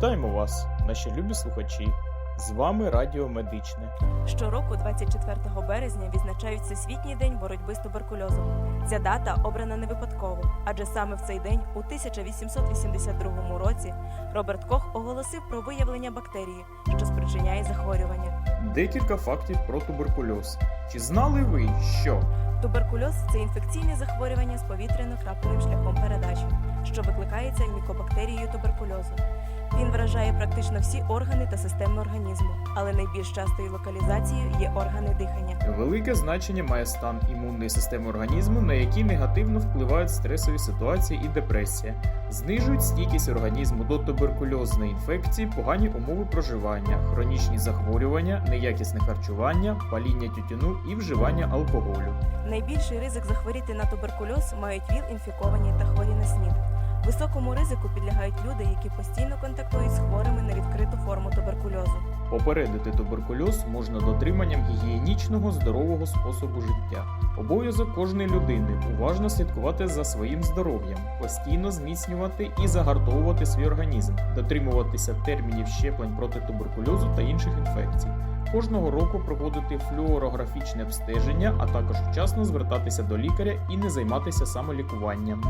Вітаємо вас, наші любі слухачі. З вами Радіо Медичне. Щороку, 24 березня, відзначають Всесвітній день боротьби з туберкульозом. Ця дата обрана не випадково, адже саме в цей день, у 1882 році, Роберт Кох оголосив про виявлення бактерії, що спричиняє захворювання. Декілька фактів про туберкульоз. Чи знали ви, що Туберкульоз це інфекційне захворювання з повітряно-крапельним шляхом передачі, що викликається мікобактерією туберкульозу. Він вражає практично всі органи та системи організму, але найбільш частою локалізацією є органи дихання. велике значення має стан імунної системи організму, на який негативно впливають стресові ситуації і депресія, знижують стійкість організму до туберкульозної інфекції, погані умови проживання, хронічні захворювання, неякісне харчування, паління тютюну і вживання алкоголю. Найбільший ризик захворіти на туберкульоз мають ВІЛ-інфіковані та хворі на СНІД. Високому ризику підлягають люди, які постійно контактують з хворими на відкриту форму. Попередити туберкульоз можна дотриманням гігієнічного здорового способу життя. Обов'язок кожної людини уважно слідкувати за своїм здоров'ям, постійно зміцнювати і загартовувати свій організм, дотримуватися термінів щеплень проти туберкульозу та інших інфекцій. Кожного року проводити флюорографічне обстеження, а також вчасно звертатися до лікаря і не займатися самолікуванням.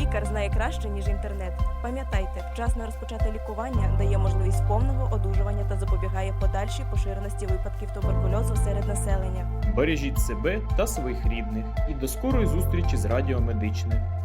Лікар знає краще, ніж інтернет. Пам'ятайте, вчасно розпочати лікування дає повного одужування та запобігає подальшій поширеності випадків туберкульозу серед населення. Бережіть себе та своїх рідних і до скорої зустрічі з Радіо Медичне.